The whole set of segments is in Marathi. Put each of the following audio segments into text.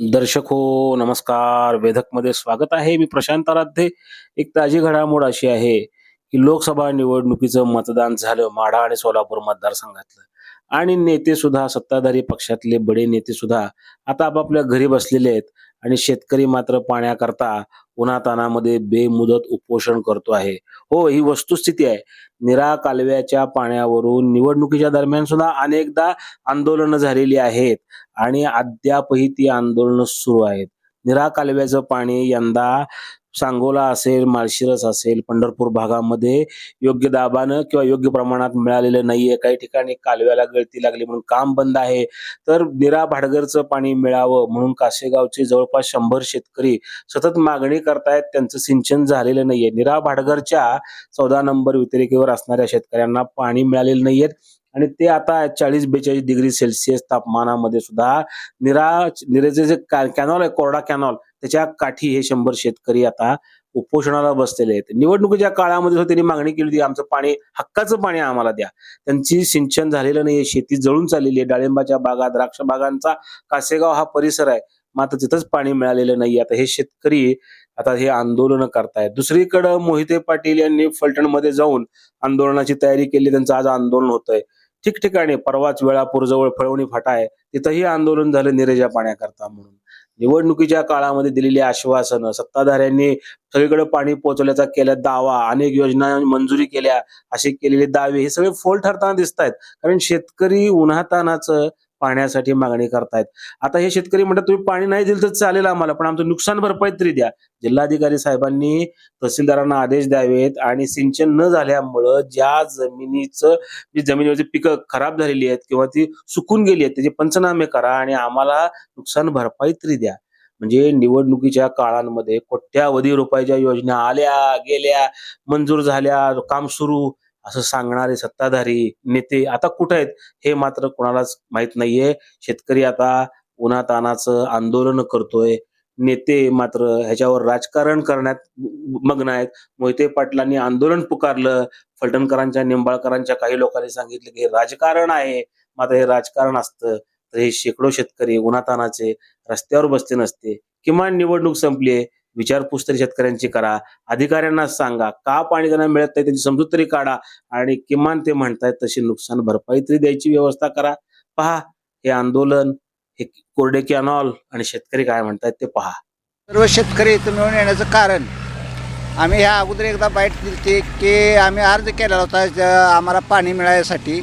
दर्शक हो नमस्कार. वेधकमध्ये स्वागत आहे. मी प्रशांत आराध्ये. एक ताजी घडामोड अशी आहे की लोकसभा निवडणुकीचं मतदान झालं. माढा आणि सोलापूर मतदारसंघातलं. आणि नेते सुद्धा सत्ताधारी पक्षातले बडे नेते सुद्धा आता आपापल्या घरी बसलेले आहेत आणि शेतकरी मात्र पाण्याकरता उन्हातानामध्ये बेमुदत उपोषण करतो आहे. हो ही वस्तुस्थिती आहे. निरा कालव्याच्या पाण्यावरून निवडणुकीच्या दरम्यान सुद्धा अनेकदा आंदोलनं झालेली आहेत आणि अद्यापही ती आंदोलनं सुरू आहेत. निरा कालव्याचं पाणी यंदा सांगोला असेल माळशिरस असेल पंढरपूर भागामध्ये योग्य दाबानं किंवा योग्य प्रमाणात मिळालेलं नाहीये. काही ठिकाणी कालव्याला गळती लागली म्हणून काम बंद आहे. तर निरा भाडगरचं पाणी मिळावं म्हणून कासेगावचे जवळपास शंभर शेतकरी सतत मागणी करतायत. त्यांचं सिंचन झालेलं नाहीये. निरा भाडगरच्या चौदा नंबर व्यतिरेकेवर असणाऱ्या शेतकऱ्यांना पाणी मिळालेलं नाहीये. आणि ते आता चाळीस बेचाळीस डिग्री सेल्सिअस तापमानामध्ये सुद्धा निरा निरेचे जे कॅनॉल आहे कोरडा कॅनॉल त्याच्या काठी हे शंभर शेतकरी आता उपोषणाला बसलेले आहेत. निवडणुकीच्या काळामध्ये त्यांनी मागणी केली होती आमचं पाणी हक्काचं पाणी आम्हाला द्या. त्यांची सिंचन झालेलं नाहीये शेती जळून चाललेली आहे. डाळिंबाच्या बागा द्राक्ष बागांचा कासेगाव हा परिसर आहे. मात्र तिथंच पाणी मिळालेलं नाही आता हे शेतकरी आता हे आंदोलन करतायत. दुसरीकडं मोहिते पाटील यांनी फलटणमध्ये जाऊन आंदोलनाची तयारी केली. त्यांचं आज आंदोलन होतंय. ठिकठिकाणी परवाच वेळापूर जवळ फळवणी फाटा आहे. तिथंही आंदोलन झालं निरेजा पाण्याकरता म्हणून. निवडणुकीच्या काळामध्ये दिलेली आश्वासनं सत्ताधाऱ्यांनी सगळीकडे पाणी पोहोचवल्याचा केला दावा अनेक योजना मंजुरी केल्या असे केलेले दावे हे सगळे फोल ठरताना दिसत आहेत कारण शेतकरी उन्हातानाचं पाण्यासाठी मागणी करतायत. आता हे शेतकरी म्हणतात तुम्ही पाणी नाही दिलं तर चालेल आम्हाला पण आमचं नुकसान भरपाई तरी द्या. जिल्हाधिकारी साहेबांनी तहसीलदारांना आदेश द्यावेत आणि सिंचन न झाल्यामुळं ज्या जमिनीचं जी जमिनीवरची पिकं खराब झालेली आहेत किंवा ती सुकून गेली आहेत त्याचे पंचनामे करा आणि आम्हाला नुकसान भरपाई तरी द्या. म्हणजे निवडणुकीच्या काळांमध्ये कोट्यावधी रुपयाच्या योजना आल्या गेल्या मंजूर झाल्या काम सुरू असं सांगणारे सत्ताधारी नेते आता कुठे आहेत हे मात्र कोणालाच माहीत नाहीये. शेतकरी आता उन्हातानाचं आंदोलन करतोय. नेते मात्र ह्याच्यावर राजकारण करण्यात मग्न आहेत. मोहिते पाटलांनी आंदोलन पुकारलं. फलटणकरांच्या निंबाळकरांच्या काही लोकांनी सांगितलं की हे राजकारण आहे. मात्र हे राजकारण असतं. तर हे शेकडो शेतकरी उन्हातानाचे रस्त्यावर बसले नसते. किमान निवडणूक संपली विचारपूस तरी शेतकऱ्यांची करा. अधिकाऱ्यांना सांगा का पाणी त्यांना मिळत नाही त्यांची समजूत तरी काढा आणि किमान ते म्हणतायत तशी नुकसान भरपाई तरी द्यायची व्यवस्था करा. पहा हे आंदोलन हे कोरडे कॅनॉल आणि शेतकरी काय म्हणतायत ते पहा. सर्व शेतकरी इथं मिळून येण्याचं कारण आम्ही ह्या अगोदर एकदा बाईट दिली की आम्ही अर्ज केलेला होता आम्हाला पाणी मिळायसाठी.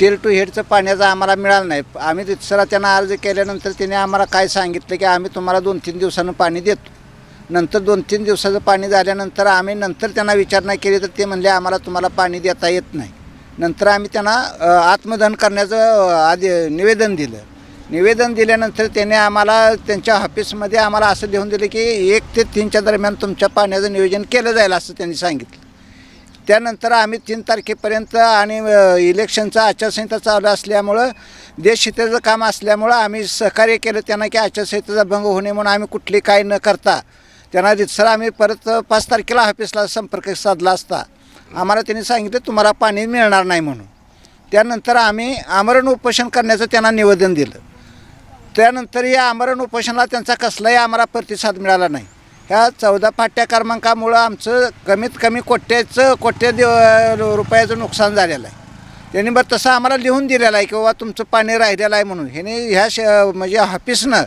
टेल टू हेडचं पाण्याचं आम्हाला मिळालं नाही. आम्ही सर त्यांना अर्ज केल्यानंतर त्याने आम्हाला काय सांगितलं की आम्ही तुम्हाला दोन तीन दिवसानं पाणी देतो. नंतर दोन तीन दिवसाचं पाणी झाल्यानंतर आम्ही नंतर त्यांना विचारणा केली तर ते म्हणले आम्हाला तुम्हाला पाणी देता येत नाही. नंतर आम्ही त्यांना आत्मदहन करण्याचं आधी निवेदन दिलं. निवेदन दिल्यानंतर त्याने आम्हाला त्यांच्या ऑफिसमध्ये आम्हाला असं लिहून दिलं की एक ते तीनच्या दरम्यान तुमच्या पाण्याचं नियोजन केलं जाईल असं त्यांनी सांगितलं. त्यानंतर आम्ही तीन तारखेपर्यंत आणि इलेक्शनचा आचारसंहिता चालू असल्यामुळं देशहिताचं काम असल्यामुळं आम्ही सहकार्य केलं त्यांना की आचारसंहितेचा भंग होणे म्हणून आम्ही कुठली काय न करता त्यांना रितसर आम्ही परत पाच तारखेला ऑफिसला संपर्क साधला असता. आम्हाला त्यांनी सांगितलं तुम्हाला पाणी मिळणार नाही म्हणून. त्यानंतर आम्ही आमरण उपोषण करण्याचं त्यांना निवेदन दिलं. त्यानंतर या आमरण उपोषणाला त्यांचा कसलाही आम्हाला प्रतिसाद मिळाला नाही. ह्या चौदा पाट्या क्रमांकामुळं आमचं कमीत कमी कोट्याचं कोट्या दि रुपयाचं नुकसान झालेलं आहे. त्यांनी बरं तसं आम्हाला लिहून दिलेलं आहे की बाबा तुमचं पाणी राहिलेलं आहे म्हणून. ह्याने ह्या श म्हणजे ऑफिसनं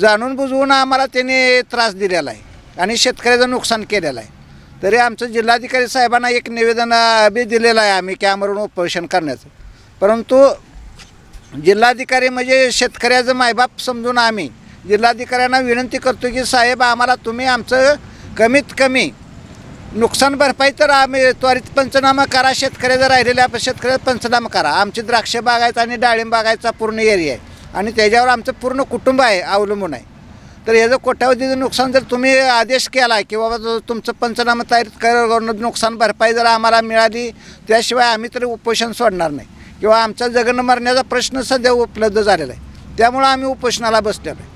जाणून बुजवून आम्हाला त्यांनी त्रास दिलेला आहे आणि शेतकऱ्याचं नुकसान केलेलं आहे. तरी आमचं जिल्हाधिकारी साहेबांना एक निवेदन बी दिलेलं आहे आम्ही कॅमरून उपोषण करण्याचं. परंतु जिल्हाधिकारी म्हणजे शेतकऱ्याचं मायबाप समजून आम्ही जिल्हाधिकाऱ्यांना विनंती करतो की साहेब आम्हाला तुम्ही आमचं कमीत कमी नुकसान भरपाई तर आम्ही त्वरित पंचनामा करा शेतकऱ्याचं राहिलेल्या शेतकऱ्याचा पंचनामा करा. आमची द्राक्ष बागायचा आणि डाळिंब बागायचा पूर्ण एरिया आहे. आणि त्याच्यावर आमचं पूर्ण कुटुंब आहे अवलंबून आहे. तर याचं कोट्यावधीचं नुकसान जर तुम्ही आदेश केला की बाबा तुमचं पंचनामा तयार करून नुकसान भरपाई जर आम्हाला मिळाली त्याशिवाय आम्ही तरी उपोषण सोडणार नाही. किंवा आमचा जगणं मरण्याचा प्रश्न सध्या उपलब्ध झालेला आहे. त्यामुळं आम्ही उपोषणाला बसलेलो आहे.